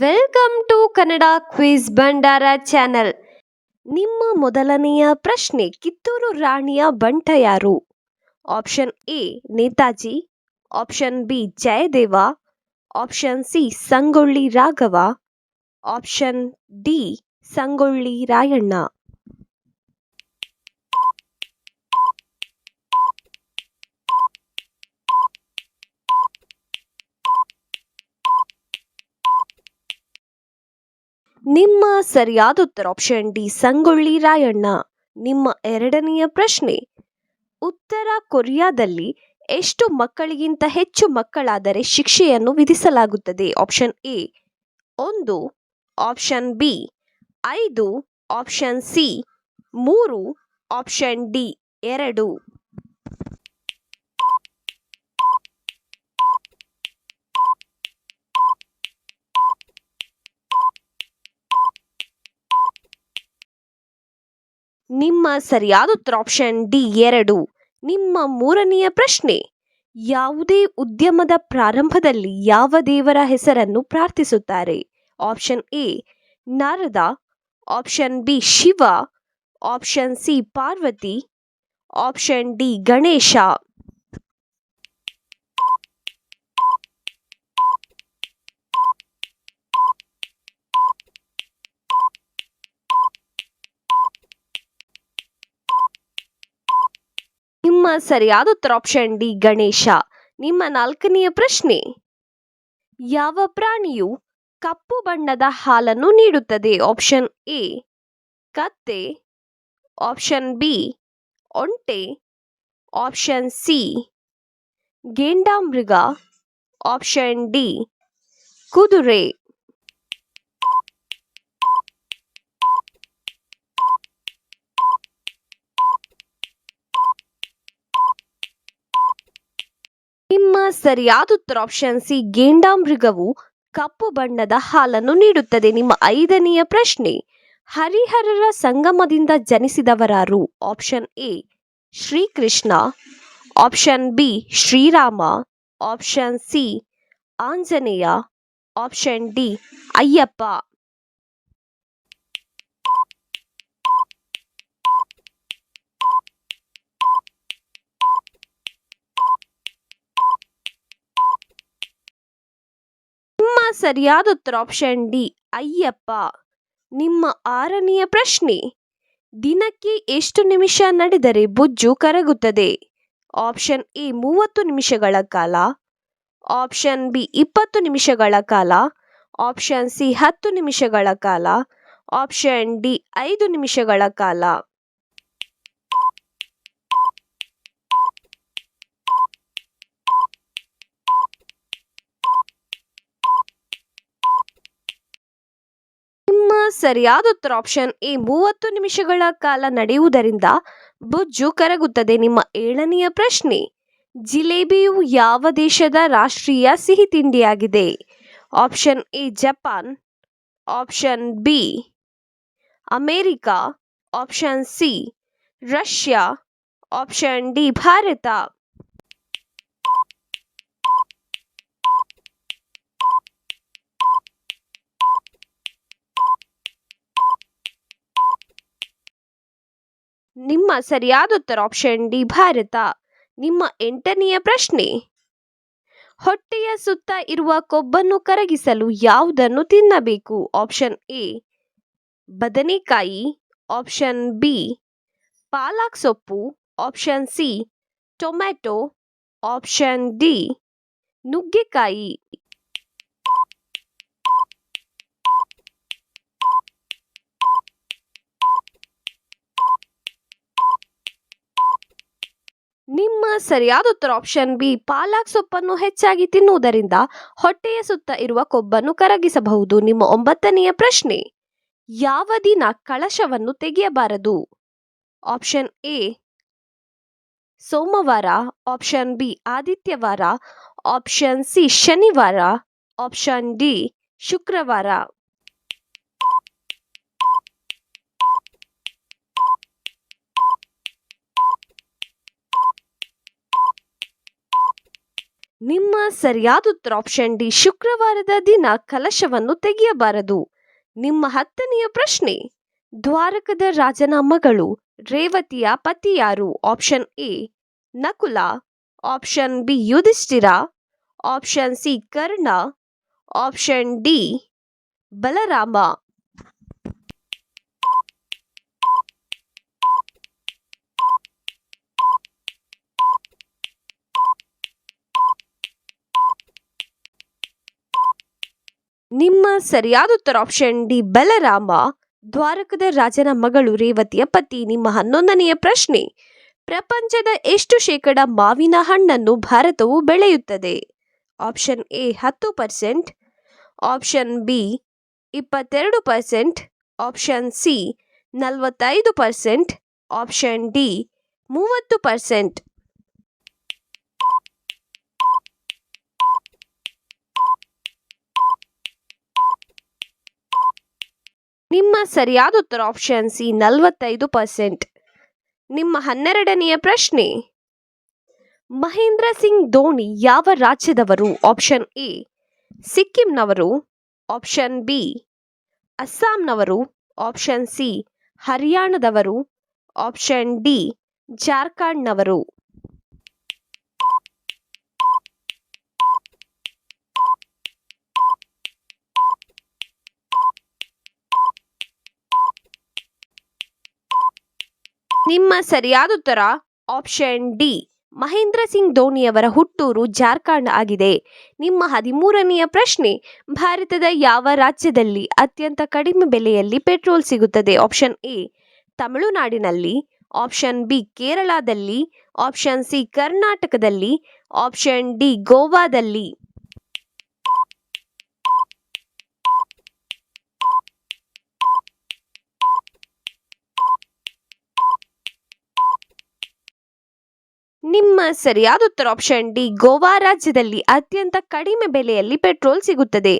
Welcome to Kannada quiz Bhandara channel ನಿಮ್ಮ ಮೊದಲನೆಯ ಪ್ರಶ್ನೆ ಕಿತ್ತೂರು ರಾಣಿಯ ಬಂಟ ಯಾರು? Option A Netaji. Option B Jayadeva. Option C Sangolli Raghava. Option D Sangolli Rayanna. ನಿಮ್ಮ ಸರಿಯಾದ ಉತ್ತರ ಆಪ್ಷನ್ ಡಿ ಸಂಗೊಳ್ಳಿ ರಾಯಣ್ಣ. ನಿಮ್ಮ ಎರಡನೆಯ ಪ್ರಶ್ನೆ, ಉತ್ತರ ಕೊರಿಯಾದಲ್ಲಿ ಎಷ್ಟು ಮಕ್ಕಳಿಗಿಂತ ಹೆಚ್ಚು ಮಕ್ಕಳಾದರೆ ಶಿಕ್ಷೆಯನ್ನು ವಿಧಿಸಲಾಗುತ್ತದೆ? ಆಪ್ಷನ್ ಎ ಒಂದು. ಆಪ್ಷನ್ ಬಿ ಐದು. ಆಪ್ಷನ್ ಸಿ ಮೂರು. ಆಪ್ಷನ್ ಡಿ ಎರಡು. ನಿಮ್ಮ ಸರಿಯಾದ ಉತ್ತರ ಆಪ್ಷನ್ ಡಿ ಎರಡು. ನಿಮ್ಮ ಮೂರನೆಯ ಪ್ರಶ್ನೆ, ಯಾವುದೇ ಉದ್ಯಮದ ಪ್ರಾರಂಭದಲ್ಲಿ ಯಾವ ದೇವರ ಹೆಸರನ್ನು ಪ್ರಾರ್ಥಿಸುತ್ತಾರೆ? Option A Narada. Option B Shiva. Option C Parvati. Option D Ganesha. ಸರಿಯಾದ ಉತ್ತರ ಆಪ್ಷನ್ ಡಿ, ಗಣೇಶ. ನಿಮ್ಮ ನಾಲ್ಕನೆಯ ಪ್ರಶ್ನೆ. ಯಾವ ಪ್ರಾಣಿಯು ಕಪ್ಪು ಬಣ್ಣದ ಹಾಲನ್ನು ನೀಡುತ್ತದೆ? ಆಪ್ಷನ್ ಎ ಕತ್ತೆ. ಆಪ್ಷನ್ ಬಿ ಒಂಟೆ. ಆಪ್ಷನ್ ಸಿ ಗೇಂಡಾಮೃಗ. ಆಪ್ಷನ್ ಡಿ ಕುದುರೆ. ನಿಮ್ಮ ಸರಿಯಾದ ಉತ್ತರ ಆಪ್ಷನ್ ಸಿ, ಗೇಂಡಾಮೃಗವು ಕಪ್ಪು ಬಣ್ಣದ ಹಾಲನ್ನು ನೀಡುತ್ತದೆ. ನಿಮ್ಮ ಐದನೆಯ ಪ್ರಶ್ನೆ, ಹರಿಹರರ ಸಂಗಮದಿಂದ ಜನಿಸಿದವರಾರು? Option A, Srikrishna. Option B, Srirama. Option C, Anjaneya. Option D, Ayyappa ನಿಮ್ಮ ಸರಿಯಾದ ಉತ್ತರ ಆಪ್ಷನ್ ಡಿ ಅಯ್ಯಪ್ಪ, ನಿಮ್ಮ ಆರನೆಯ ಪ್ರಶ್ನೆ. ದಿನಕ್ಕೆ ಎಷ್ಟು ನಿಮಿಷ ನಡೆದರೆ ಬೊಜ್ಜು ಕರಗುತ್ತದೆ? ಆಪ್ಷನ್ ಎ ಮೂವತ್ತು ನಿಮಿಷಗಳ ಕಾಲ. ಆಪ್ಷನ್ ಬಿ ಇಪ್ಪತ್ತು ನಿಮಿಷಗಳ ಕಾಲ. ಆಪ್ಷನ್ ಸಿ ಹತ್ತು ನಿಮಿಷಗಳ ಕಾಲ. ಆಪ್ಷನ್ ಡಿ ಐದು ನಿಮಿಷಗಳ ಕಾಲ ನಿಮ್ಮ ಸರಿಯಾದ ಉತ್ತರ ಆಪ್ಷನ್ ಎ ಮೂವತ್ತು ನಿಮಿಷಗಳ ಕಾಲ ನಡೆಯುವುದರಿಂದ ಬೊಜ್ಜು ಕರಗುತ್ತದೆ. ನಿಮ್ಮ ಏಳನೆಯ ಪ್ರಶ್ನೆ, ಜಿಲೇಬಿಯು ಯಾವ ದೇಶದ ರಾಷ್ಟ್ರೀಯ ಸಿಹಿ ತಿಂಡಿಯಾಗಿದೆ? Option A, Japan option B, America option C, Russia option D, Bharata. ನಿಮ್ಮ ಸರಿಯಾದ ಉತ್ತರ ಆಪ್ಷನ್ ಡಿ, ಭಾರತ. ನಿಮ್ಮ ಎಂಟನೆಯ ಪ್ರಶ್ನೆ. ಹೊಟ್ಟೆಯ ಸುತ್ತ ಇರುವ ಕೊಬ್ಬನ್ನು ಕರಗಿಸಲು ಯಾವುದನ್ನು ತಿನ್ನಬೇಕು? ಆಪ್ಷನ್ ಎ, ಬದನೆಕಾಯಿ. ಆಪ್ಷನ್ ಬಿ, ಪಾಲಕ್ ಸೊಪ್ಪು. Option C, tomato. Option D, ನುಗ್ಗೆಕಾಯಿ. ನಿಮ್ಮ ಸರಿಯಾದ ಉತ್ತರ ಆಪ್ಷನ್ ಬಿ ಪಾಲಕ್ ಸೊಪ್ಪನ್ನು ಹೆಚ್ಚಾಗಿ ತಿನ್ನುವುದರಿಂದ ಹೊಟ್ಟೆಯ ಸುತ್ತ ಇರುವ ಕೊಬ್ಬನ್ನು ಕರಗಿಸಬಹುದು. ನಿಮ್ಮ ಒಂಬತ್ತನೆಯ ಪ್ರಶ್ನೆ, ಯಾವ ದಿನ ಕಳಶವನ್ನು ತೆಗೆಯಬಾರದು? ಆಪ್ಷನ್ ಎ ಸೋಮವಾರ. ಆಪ್ಷನ್ ಬಿ ಆದಿತ್ಯವಾರ. ಆಪ್ಷನ್ ಸಿ ಶನಿವಾರ. ಆಪ್ಷನ್ ಡಿ ಶುಕ್ರವಾರ. ನಿಮ್ಮ ಸರಿಯಾದ ಉತ್ತರ ಆಪ್ಷನ್ ಡಿ ಶುಕ್ರವಾರದ ದಿನ ಕಲಶವನ್ನು ತೆಗೆಯಬಾರದು. ನಿಮ್ಮ ಹತ್ತನೆಯ ಪ್ರಶ್ನೆ, ದ್ವಾರಕದ ರಾಜನ ಮಗಳು ರೇವತಿಯ ಪತಿ ಯಾರು? Option A, Nakula. Option B, Yudhishthira. Option C, Karna. Option D, Balarama. ನಿಮ್ಮ ಸರಿಯಾದ ಉತ್ತರ ಆಪ್ಷನ್ ಡಿ, ಬಲರಾಮ, ದ್ವಾರಕದ ರಾಜನ ಮಗಳು ರೇವತಿಯ ಪತಿ. ನಿಮ್ಮ ಹನ್ನೊಂದನೆಯ ಪ್ರಶ್ನೆ, ಪ್ರಪಂಚದ ಎಷ್ಟು ಶೇಕಡ ಮಾವಿನ ಹಣ್ಣನ್ನು ಭಾರತವು ಬೆಳೆಯುತ್ತದೆ? ಆಪ್ಷನ್ ಎ, ಹತ್ತು ಪರ್ಸೆಂಟ್ ಆಪ್ಷನ್ ಬಿ, ಇಪ್ಪತ್ತೆರಡು ಪರ್ಸೆಂಟ್ ಆಪ್ಷನ್ ಸಿ, ನಲವತ್ತೈದು ಪರ್ಸೆಂಟ್ ಆಪ್ಷನ್ ಡಿ, ಮೂವತ್ತು ಪರ್ಸೆಂಟ್ ನಿಮ್ಮ ಸರಿಯಾದ ಉತ್ತರ ಆಪ್ಷನ್ ಸಿ ನಲವತ್ತೈದು ಪರ್ಸೆಂಟ್ ನಿಮ್ಮ ಹನ್ನೆರಡನೆಯ ಪ್ರಶ್ನೆ. ಮಹೇಂದ್ರ ಸಿಂಗ್ ಧೋನಿ ಯಾವ ರಾಜ್ಯದವರು? ಆಪ್ಷನ್ ಎ ಸಿಕ್ಕಿಂನವರು. ಆಪ್ಷನ್ ಬಿ ಅಸ್ಸಾಂನವರು. ಆಪ್ಷನ್ ಸಿ ಹರಿಯಾಣದವರು. ಆಪ್ಷನ್ ಡಿ ಜಾರ್ಖಂಡ್ನವರು. ನಿಮ್ಮ ಸರಿಯಾದ ಉತ್ತರ, ಆಪ್ಷನ್ ಡಿ. ಮಹೇಂದ್ರ ಸಿಂಗ್ ಧೋನಿಯವರ ಹುಟ್ಟೂರು ಜಾರ್ಖಂಡ್ ಆಗಿದೆ. ನಿಮ್ಮ ಹದಿಮೂರನೆಯ ಪ್ರಶ್ನೆ, ಭಾರತದ ಯಾವ ರಾಜ್ಯದಲ್ಲಿ ಅತ್ಯಂತ ಕಡಿಮೆ ಬೆಲೆಯಲ್ಲಿ ಪೆಟ್ರೋಲ್ ಸಿಗುತ್ತದೆ? ಆಪ್ಷನ್ ಎ, ತಮಿಳುನಾಡಿನಲ್ಲಿ, ಆಪ್ಷನ್ ಬಿ, ಕೇರಳದಲ್ಲಿ, ಆಪ್ಷನ್ ಸಿ, ಕರ್ನಾಟಕದಲ್ಲಿ, ಆಪ್ಷನ್ ಡಿ, ಗೋವಾದಲ್ಲಿ. ನಿಮ್ಮ ಸರಿಯಾದ ಉತ್ತರ ಆಪ್ಷನ್ ಡಿ ಗೋವಾ ರಾಜ್ಯದಲ್ಲಿ ಅತ್ಯಂತ ಕಡಿಮೆ ಬೆಲೆಯಲ್ಲಿ ಪೆಟ್ರೋಲ್ ಸಿಗುತ್ತದೆ.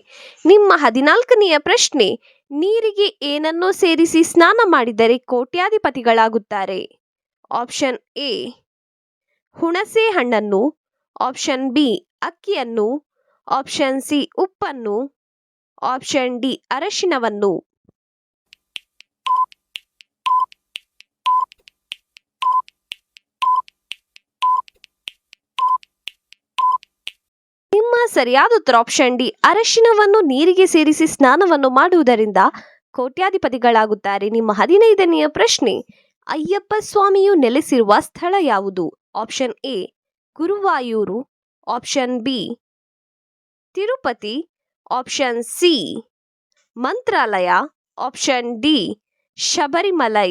ನಿಮ್ಮ ಹದಿನಾಲ್ಕನೆಯ ಪ್ರಶ್ನೆ, ನೀರಿಗೆ ಏನನ್ನೋ ಸೇರಿಸಿ ಸ್ನಾನ ಮಾಡಿದರೆ ಕೋಟ್ಯಾಧಿಪತಿಗಳಾಗುತ್ತಾರೆ? ಆಪ್ಷನ್ ಎ ಹುಣಸೆ ಹಣ್ಣನ್ನು. ಆಪ್ಷನ್ ಬಿ ಅಕ್ಕಿಯನ್ನು. ಆಪ್ಷನ್ ಸಿ ಉಪ್ಪನ್ನು. ಆಪ್ಷನ್ ಡಿ ಅರಶಿನವನ್ನು ನಿಮ್ಮ ಸರಿಯಾದ ಉತ್ತರ ಆಪ್ಷನ್ ಡಿ ಅರಶಿನವನ್ನು ನೀರಿಗೆ ಸೇರಿಸಿ ಸ್ನಾನವನ್ನು ಮಾಡುವುದರಿಂದ ಕೋಟ್ಯಾಧಿಪತಿಗಳಾಗುತ್ತಾರೆ. ನಿಮ್ಮ ಹದಿನೈದನೆಯ ಪ್ರಶ್ನೆ, ಅಯ್ಯಪ್ಪ ಸ್ವಾಮಿಯು ನೆಲೆಸಿರುವ ಸ್ಥಳ ಯಾವುದು? Option A Guruvayur. Option B Tirupati. Option C Mantralaya. Option D Sabarimala.